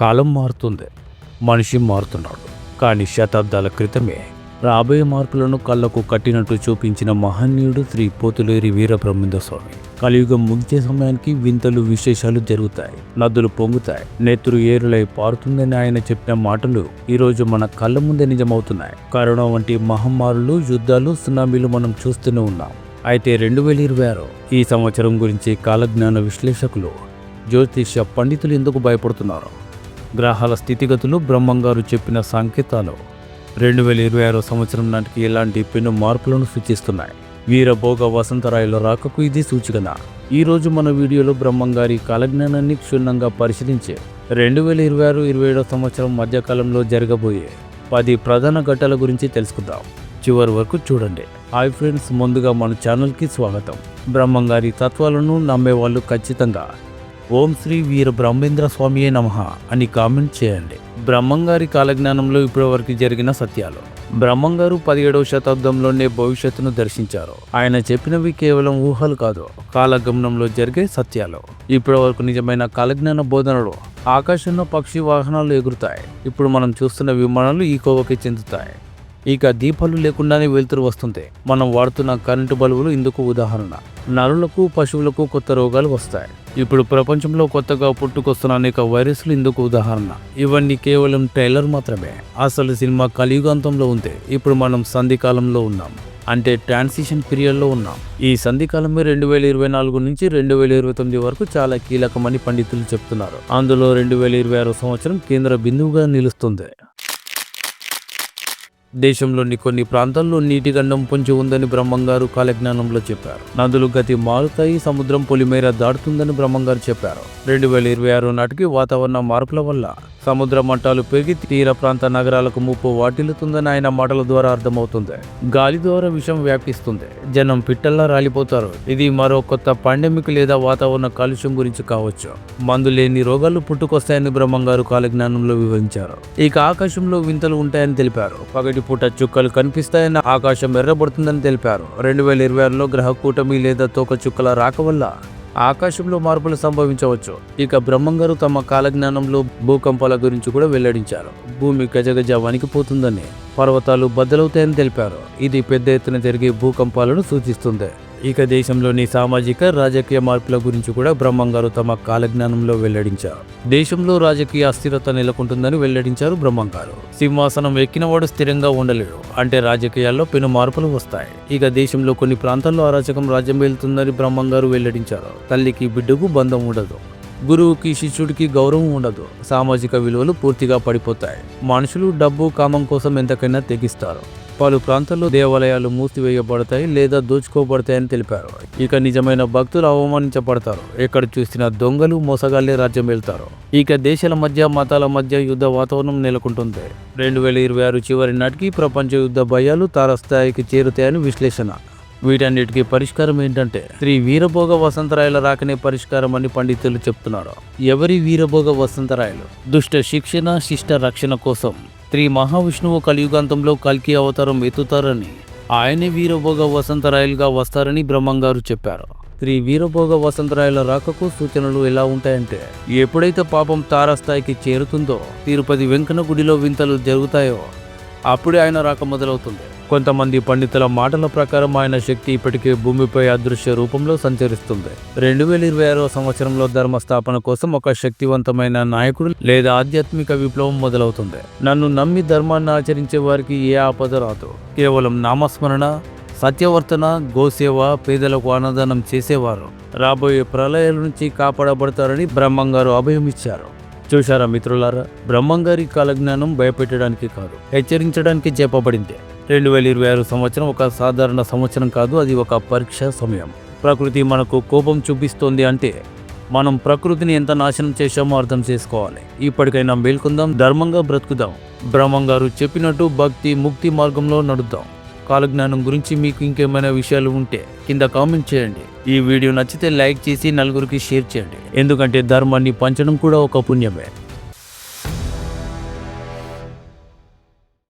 కాలం మారుతుంది. మనిషి మారుతున్నాడు. కానీ శతాబ్దాల క్రితమే రాబోయే మార్పులను కళ్ళకు కట్టినట్టు చూపించిన మహనీయుడు శ్రీ పోతులేరి వీరబ్రహ్మేంద్ర స్వామి. కలియుగం ముగిసే సమయానికి వింతలు విశేషాలు జరుగుతాయి. నదులు పొంగుతాయి. నెత్తురు ఏరులై పారుతుందని ఆయన చెప్పిన మాటలు ఈరోజు మన కళ్ళ ముందే నిజమవుతున్నాయి. కరోనా వంటి మహమ్మారులు యుద్ధాలు సునామీలు మనం చూస్తూనే ఉన్నాం. అయితే రెండు వేల ఇరవై ఆరు ఈ సంవత్సరం గురించి కాలజ్ఞాన విశ్లేషకులు జ్యోతిష పండితులు ఎందుకు భయపడుతున్నారు? గ్రహాల స్థితిగతులు బ్రహ్మంగారు చెప్పిన సంకేతాలు. రెండు వేల ఇరవై ఆరో సంవత్సరం నాటికి ఇలాంటి పెను మార్పులను సూచిస్తున్నాయి? వీరభోగ వసంతరాయుల రాకకు ఇది సూచికన ఈరోజు మన వీడియోలో బ్రహ్మంగారి కాలజ్ఞానాన్ని క్షుణ్ణంగా పరిశీలించి రెండు వేల ఇరవై ఆరు ఇరవై ఏడో సంవత్సరం మధ్యకాలంలో జరగబోయే పది ప్రధాన ఘట్టాల గురించి తెలుసుకుందాం. చివరి వరకు చూడండి. హాయ్ ఫ్రెండ్స్ ముందుగా మన ఛానల్కి స్వాగతం. బ్రహ్మంగారి తత్వాలను నమ్మేవాళ్ళు ఖచ్చితంగా ఓం శ్రీ వీర బ్రహ్మేంద్ర స్వామియే నమః అని కామెంట్ చేయండి. బ్రహ్మంగారి కాలజ్ఞానంలో ఇప్పటివరకు జరిగిన సత్యాలు. బ్రహ్మంగారు పదిహేడవ శతాబ్దంలోనే భవిష్యత్తును దర్శించారు. ఆయన చెప్పినవి కేవలం ఊహలు కాదు కాలగమనంలో జరిగే సత్యాలు. ఇప్పటివరకు నిజమైన కాలజ్ఞాన బోధనలు ఆకాశంలో పక్షి వాహనాలు ఎగురుతాయి. ఇప్పుడు మనం చూస్తున్న విమానాలు ఈ కోవకి చెందుతాయి. ఇక దీపాలు లేకుండానే వెలుతురు వస్తుంది మనం వాడుతున్న కరెంటు బల్బులు ఇందుకు ఉదాహరణ. నరులకు పశువులకు కొత్త రోగాలు వస్తాయి. ఇప్పుడు ప్రపంచంలో కొత్తగా పుట్టుకొస్తున్న అనేక వైరస్లు ఇందుకు ఉదాహరణ. ఇవన్నీ కేవలం ట్రైలర్ మాత్రమే. అసలు సినిమా కలియుగాంతంలో ఉంది ఇప్పుడు మనం సంధికాలంలో ఉన్నాం. అంటే ట్రాన్సిషన్ పీరియడ్లో ఉన్నాం. ఈ సంధికాలమే రెండు వేల ఇరవై నాలుగు నుంచి రెండు వేల ఇరవై తొమ్మిది వరకు చాలా కీలకమని పండితులు చెప్తున్నారు. అందులో రెండు వేల ఇరవై ఆరు సంవత్సరం కేంద్ర బిందువుగా నిలుస్తుంది. దేశంలోని కొన్ని ప్రాంతాల్లో నీటి గండం పొంచి ఉందని బ్రహ్మంగారు కాలజ్ఞానంలో చెప్పారు. నదులు గతి మారుతాయి సముద్రం పొలిమేర దాటుతుందని బ్రహ్మంగారు చెప్పారు. రెండు వేల ఇరవై ఆరు నాటికి వాతావరణ మార్పుల వల్ల సముద్ర మట్టాలు పెరిగి తీర ప్రాంత నగరాలకు ముప్పు వాటిల్లుతుందని ఆయన మాటల ద్వారా అర్థమవుతుంది. గాలి ద్వారా విషం వ్యాపిస్తుంది. జనం పిట్టల్లా రాలిపోతారు. ఇది మరో కొత్త పాండమిక్ లేదా వాతావరణ కాలుష్యం గురించి కావచ్చు. మందు లేని రోగాలు పుట్టుకొస్తాయని బ్రహ్మంగారు కాలజ్ఞానంలో వివరించారు. ఇక ఆకాశంలో వింతలు ఉంటాయని తెలిపారు. పగటి పూట చుక్కలు కనిపిస్తాయని ఆకాశం ఎర్రబడుతుందని తెలిపారు. రెండు వేల ఇరవై ఆరులో గ్రహ కూటమి లేదా తోక చుక్కల రాక వల్ల ఆకాశంలో మార్పులు సంభవించవచ్చు. ఇక బ్రహ్మంగారు తమ కాలజ్ఞానంలో భూకంపాల గురించి కూడా వెల్లడించారు. భూమి గజగజ వణికిపోతుందని పర్వతాలు బద్దలవుతాయని తెలిపారు. ఇది పెద్ద ఎత్తున జరిగే భూకంపాలను సూచిస్తుంది. ఇక దేశంలోని సామాజిక రాజకీయ మార్పుల గురించి కూడా బ్రహ్మంగారు తమ కాలజ్ఞానంలో వెల్లడించారు. దేశంలో రాజకీయ అస్థిరత నెలకొంటుందని వెల్లడించారు బ్రహ్మంగారు. సింహాసనం ఎక్కినవాడు స్థిరంగా ఉండలేడు అంటే రాజకీయాల్లో పెను మార్పులు వస్తాయి. ఇక దేశంలో కొన్ని ప్రాంతాల్లో అరాచకం రాజ్యం వెళ్తుందని బ్రహ్మంగారు వెల్లడించారు. తల్లికి బిడ్డకు బంధం ఉండదు గురువుకి శిష్యుడికి గౌరవం ఉండదు సామాజిక విలువలు పూర్తిగా పడిపోతాయి. మనుషులు డబ్బు కామం కోసం ఎంతకైనా తెగిస్తారు. పలు ప్రాంతాల్లో దేవాలయాలు మూసివేయబడతాయి లేదా దోచుకోబడతాయని తెలిపారు. ఇక నిజమైన భక్తులు అవమానించబడతారు. ఎక్కడ చూసినా దొంగలు మోసగాళ్ళే రాజ్యం వెళ్తారు. ఇక దేశాల మధ్య మతాల మధ్య యుద్ధ వాతావరణం నెలకొంటుంది. రెండు వేల ఇరవై ఆరు చివరి నాటికి ప్రపంచ యుద్ధ భయాలు తారస్థాయికి చేరుతాయని విశ్లేషణ. వీటన్నిటికీ పరిష్కారం ఏంటంటే శ్రీ వీరభోగ వసంతరాయల రాకనే పరిష్కారం అని పండితులు చెప్తున్నారు. ఎవరి వీరభోగ వసంతరాయలు? దుష్ట శిక్షణ శిష్ట రక్షణ కోసం. శ్రీ మహావిష్ణువు కలియుగాంతంలో కల్కి అవతారం ఎత్తుతారని ఆయనే వీరభోగ వసంతరాయలుగా వస్తారని బ్రహ్మంగారు చెప్పారు. శ్రీ వీరభోగ వసంతరాయల రాకకు సూచనలు ఎలా ఉంటాయంటే ఎప్పుడైతే పాపం తారాస్థాయికి చేరుతుందో తిరుపతి వెంకన్న గుడిలో వింతలు జరుగుతాయో అప్పుడే ఆయన రాక మొదలవుతుంది. కొంతమంది పండితుల మాటల ప్రకారం ఆయన శక్తి ఇప్పటికే భూమిపై అదృశ్య రూపంలో సంచరిస్తుంది. రెండు వేల ఇరవై ఆరో సంవత్సరంలో ధర్మ స్థాపన కోసం ఒక శక్తివంతమైన నాయకుడు లేదా ఆధ్యాత్మిక విప్లవం మొదలవుతుంది. నన్ను నమ్మి ధర్మాన్ని ఆచరించే వారికి ఏ ఆపద రాదు. కేవలం నామస్మరణ సత్యవర్తన గోసేవ పేదలకు అన్నదానం చేసేవారు. రాబోయే ప్రళయాల నుంచి కాపాడబడతారని బ్రహ్మంగారు అభయమిచ్చారు చూశారా మిత్రులారా? బ్రహ్మంగారి కాలజ్ఞానం భయపెట్టడానికి కాదు హెచ్చరించడానికి చేపబడింది రెండు వేల ఇరవై ఆరు సంవత్సరం ఒక సాధారణ సంవత్సరం కాదు అది ఒక పరీక్ష సమయం. ప్రకృతి మనకు కోపం చూపిస్తోంది అంటే మనం ప్రకృతిని ఎంత నాశనం చేశామో అర్థం చేసుకోవాలి. ఇప్పటికైనా మేల్కొందాం ధర్మంగా బ్రతుకుదాం. బ్రహ్మంగారు చెప్పినట్టు భక్తి ముక్తి మార్గంలో నడుద్దాం. కాలజ్ఞానం గురించి మీకు ఇంకేమైనా విషయాలు ఉంటే కింద కామెంట్ చేయండి. ఈ వీడియో నచ్చితే లైక్ చేసి నలుగురికి షేర్ చేయండి. ఎందుకంటే ధర్మాన్ని పంచడం కూడా ఒక పుణ్యమే.